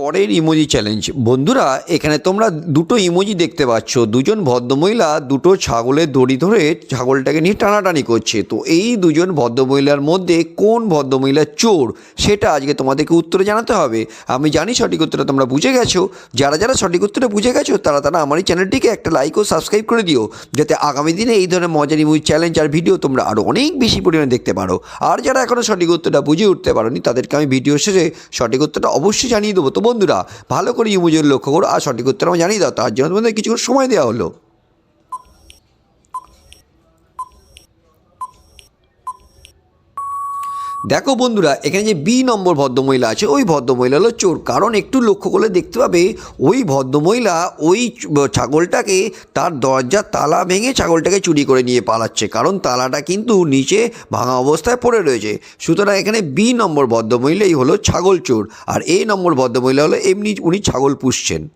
পরের emoji challenge বন্ধুরা, এখানে তোমরা দুটো ইমোজি দেখতে পাচ্ছ। দুজন ভদ্রমহিলা দুটো ছাগলের দড়ি ধরে ছাগলটাকে নিয়ে টানাটানি করছে। তো এই দুজন ভদ্রমহিলার মধ্যে কোন ভদ্রমহিলা চোর, সেটা আজকে তোমাদেরকে উত্তরে জানাতে হবে। আমি জানি সঠিক উত্তরটা তোমরা বুঝে গেছো। যারা যারা সঠিক উত্তরটা বুঝে গেছো, তারা তারা আমার এই চ্যানেলটিকে একটা লাইক ও সাবস্ক্রাইব করে দিও। যাতে আগামী দিনে এই ধরনের মজার ইমোজি চ্যালেঞ্জ আর ভিডিও তোমরা আরও অনেক বেশি পরিমাণে দেখতে পারো। আর যারা এখনও সঠিক উত্তরটা বুঝে উঠতে পারোনি, তাদেরকে আমি ভিডিও শেষে সঠিক উত্তরটা অবশ্যই জানিয়ে দেবো। তো বন্ধুরা, ভালো করে ইমোজির লক্ষ্য করো। আর সঠিক উত্তর আমার জানিয়ে দাও, তার জন্য তোমাদের কিছুক্ষণ সময় দেওয়া হলো। দেখো বন্ধুরা, এখানে যে বি নম্বর ভদ্রমহিলা আছে, ওই ভদ্রমহিলা হলো চোর। কারণ একটু লক্ষ্য করলে দেখতে পাবে, ওই ভদ্রমহিলা ওই ছাগলটাকে তার দরজার তালা ভেঙে ছাগলটাকে চুরি করে নিয়ে পালাচ্ছে। কারণ তালাটা কিন্তু নিচে ভাঙা অবস্থায় পড়ে রয়েছে। সুতরাং এখানে বি নম্বর ভদ্রমহিলাই হলো ছাগল চোর। আর এ নম্বর ভদ্রমহিলা হলো এমনি উনি ছাগল পুষছেন।